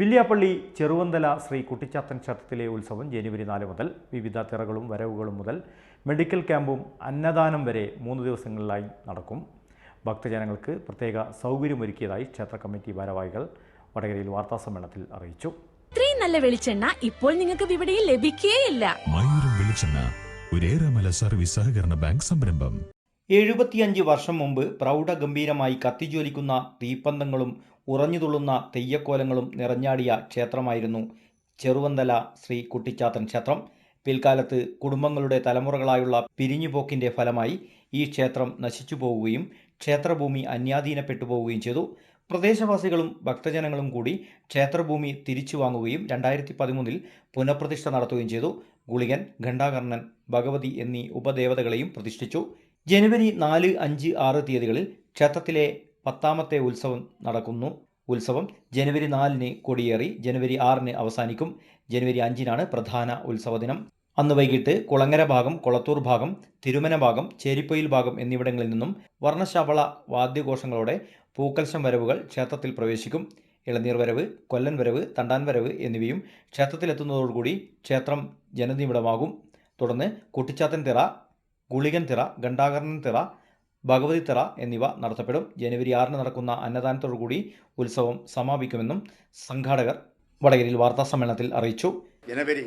വില്യാപ്പള്ളി ചെറുവന്തല ശ്രീ കുട്ടിച്ചാത്തൻ ക്ഷേത്രത്തിലെ ഉത്സവം ജനുവരി നാല് മുതൽ വിവിധ തിറകളും വരവുകളും മുതൽ മെഡിക്കൽ ക്യാമ്പും അന്നദാനം വരെ മൂന്ന് ദിവസങ്ങളിലായി നടക്കും. ഭക്തജനങ്ങൾക്ക് പ്രത്യേക സൗകര്യമൊരുക്കിയതായി ക്ഷേത്ര കമ്മിറ്റി ഭാരവാഹികൾ വടകരയിൽ വാർത്താസമ്മേളനത്തിൽ അറിയിച്ചു. ഇത്രയും നല്ല വെളിച്ചെണ്ണ ഇപ്പോൾ നിങ്ങൾക്ക് ഇവിടെയും ലഭിക്കുകയില്ല മയൂരം വെളിച്ചെണ്ണ ഒരേറെമല സർവീസ് സഹകരണ ബാങ്ക് സംരംഭം. എഴുപത്തിയഞ്ച് വർഷം മുമ്പ് പ്രൗഢഗംഭീരമായി കത്തിജ്വലിക്കുന്ന തീപ്പന്തങ്ങളും ഉറഞ്ഞുതുള്ളുന്ന തെയ്യക്കോലങ്ങളും നിറഞ്ഞാടിയ ക്ഷേത്രമായിരുന്നു ചെറുവന്തല ശ്രീ കുട്ടിച്ചാത്തൻ ക്ഷേത്രം. പിൽക്കാലത്ത് കുടുംബങ്ങളുടെ തലമുറകളായുള്ള പിരിഞ്ഞുപോക്കിന്റെ ഫലമായി ഈ ക്ഷേത്രം നശിച്ചു പോവുകയും ക്ഷേത്രഭൂമി അന്യാധീനപ്പെട്ടു പോവുകയും ചെയ്തു. പ്രദേശവാസികളും ഭക്തജനങ്ങളും കൂടി ക്ഷേത്രഭൂമി തിരിച്ചു വാങ്ങുകയും രണ്ടായിരത്തി പതിമൂന്നിൽ പുനഃപ്രതിഷ്ഠ നടത്തുകയും ചെയ്തു. ഗുളികൻ ഘണ്ടാകർണൻ ഭഗവതി എന്നീ ഉപദേവതകളെയും പ്രതിഷ്ഠിച്ചു. ജനുവരി നാല് അഞ്ച് ആറ് തീയതികളിൽ ക്ഷേത്രത്തിലെ പത്താമത്തെ ഉത്സവം നടക്കുന്നു. ഉത്സവം ജനുവരി നാലിന് കൊടിയേറി ജനുവരി ആറിന് അവസാനിക്കും. ജനുവരി അഞ്ചിനാണ് പ്രധാന ഉത്സവ ദിനം. അന്ന് വൈകിട്ട് കുളങ്ങര ഭാഗം കൊളത്തൂർ ഭാഗം തിരുമന ഭാഗം ചേരിപ്പൊയിൽ ഭാഗം എന്നിവിടങ്ങളിൽ നിന്നും വർണശബള വാദ്യഘോഷങ്ങളോടെ പൂക്കൽശം വരവുകൾ ക്ഷേത്രത്തിൽ പ്രവേശിക്കും. ഇളനീർ വരവ് കൊല്ലൻ വരവ് തണ്ടാൻ വരവ് എന്നിവയും ക്ഷേത്രത്തിലെത്തുന്നതോടുകൂടി ക്ഷേത്രം ജനനിബിഡമാകും തുടർന്ന് കുട്ടിച്ചാത്തൻ തിറ ഗുളികൻ തിറ ഘണ്ടാകർണൻ തിറ ഭഗവതി തിറ എന്നിവ നടത്തപ്പെടും. ജനുവരി ആറിന് നടക്കുന്ന അന്നദാനത്തോടുകൂടി ഉത്സവം സമാപിക്കുമെന്നും സംഘാടകർ വടകരയിൽ വാർത്താ സമ്മേളനത്തിൽ അറിയിച്ചു. ജനുവരി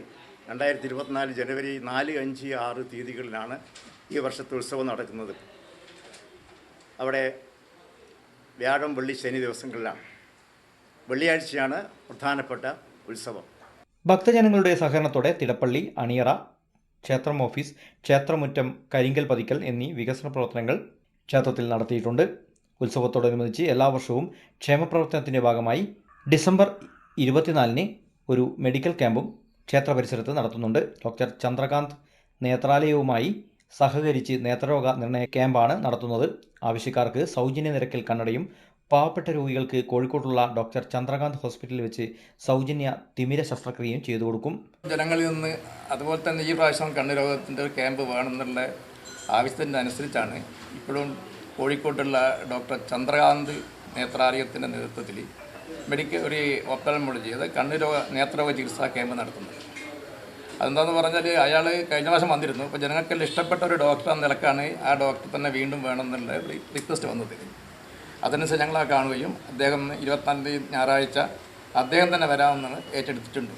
രണ്ടായിരത്തി ഇരുപത്തിനാല് ജനുവരി നാല് അഞ്ച് ആറ് തീയതികളിലാണ് ഈ വർഷത്തെ ഉത്സവം നടക്കുന്നത്. അവിടെ വ്യാഴം വെള്ളി ശനി ദിവസങ്ങളിലാണ്. വെള്ളിയാഴ്ചയാണ് പ്രധാനപ്പെട്ട ഉത്സവം. ഭക്തജനങ്ങളുടെ സഹകരണത്തോടെ തിടപ്പള്ളി അണിയറ ക്ഷേത്രം ഓഫീസ് ക്ഷേത്രമുറ്റം കരിങ്കൽ പതിക്കൽ എന്നീ വികസന പ്രവർത്തനങ്ങൾ ക്ഷേത്രത്തിൽ നടത്തിയിട്ടുണ്ട്. ഉത്സവത്തോടനുബന്ധിച്ച് എല്ലാ വർഷവും ക്ഷേമപ്രവർത്തനത്തിന്റെ ഭാഗമായി ഡിസംബർ ഇരുപത്തിനാലിന് ഒരു മെഡിക്കൽ ക്യാമ്പും ക്ഷേത്ര പരിസരത്ത് നടത്തുന്നുണ്ട്. ഡോക്ടർ ചന്ദ്രകാന്ത് നേത്രാലയവുമായി സഹകരിച്ച് നേത്രരോഗ നിർണയ ക്യാമ്പാണ് നടത്തുന്നത്. ആവശ്യക്കാർക്ക് സൗജന്യ നിരക്കിൽ കണ്ണടയും പാവപ്പെട്ട രോഗികൾക്ക് കോഴിക്കോട്ടുള്ള ഡോക്ടർ ചന്ദ്രകാന്ത് ഹോസ്പിറ്റലിൽ വെച്ച് സൗജന്യ തിമിര ശസ്ത്രക്രിയയും ചെയ്തു കൊടുക്കും. ജനങ്ങളിൽ നിന്ന് അതുപോലെ തന്നെ ഈ പ്രാവശ്യം കണ്ണുരോഗത്തിന്റെ ഒരു ക്യാമ്പ് വേണമെന്നുള്ള ആവശ്യത്തിന്റെ അനുസരിച്ചാണ് ഇപ്പോഴും കോഴിക്കോട്ടുള്ള ഡോക്ടർ ചന്ദ്രകാന്ത് നേത്രാലയത്തിന്റെ നേതൃത്വത്തിൽ മെഡിക്കൽ ഒരു ഒപ്തൽമോളജി ചെയ്ത് കണ്ണ് രോഗ നേത്രരോഗ ചികിത്സാ ക്യാമ്പ് നടത്തുന്നത്. അതെന്താണെന്ന് പറഞ്ഞാൽ അയാൾ കഴിഞ്ഞ പ്രാവശ്യം വന്നിരുന്നു. അപ്പോൾ ജനങ്ങൾക്കെല്ലാം ഇഷ്ടപ്പെട്ട ഒരു ഡോക്ടർ എന്ന നിലക്കാണ് ആ ഡോക്ടർ തന്നെ വീണ്ടും വേണമെന്നുള്ള റിക്വസ്റ്റ് വന്നത്. അതനുസരിച്ച് ഞങ്ങൾ ആ കാണുകയും അദ്ദേഹം ഇരുപത്താം തീയതി ഞായറാഴ്ച അദ്ദേഹം തന്നെ വരാമെന്നാണ് ഏറ്റെടുത്തിട്ടുണ്ട്.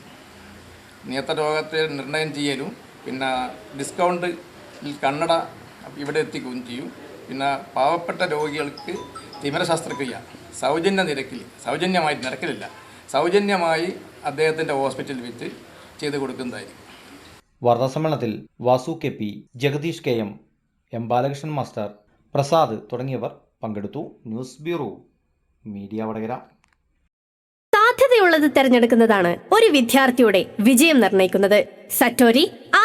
നേത്രരോഗത്തെ നിർണയം ചെയ്യലും പിന്നെ ഡിസ്കൗണ്ടിൽ കണ്ണട ഇവിടെ എത്തിക്കുകയും ചെയ്യും. പിന്നെ പാവപ്പെട്ട രോഗികൾക്ക് തിമിര ശസ്ത്രക്രിയ സൗജന്യ നിരക്കിൽ സൗജന്യമായി നിരക്കിലില്ല. സൗജന്യമായി അദ്ദേഹത്തിന്റെ ഹോസ്പിറ്റലിൽ വെച്ച് ചെയ്തു കൊടുക്കുന്നതായിരിക്കും. വാർത്താസമ്മേളനത്തിൽ Vasu K P Jagadeesh K M M Balakrishnan master Prasad തുടങ്ങിയവർ പങ്കെടുത്തു. News bureau media Vadakara. സാധ്യതയുള്ളത് തിരഞ്ഞെടുക്കുന്നതാണ് ഒരു വിദ്യാർത്ഥിയുടെ വിജയം നിർണയിക്കുന്നത്. സറ്റോരി ആ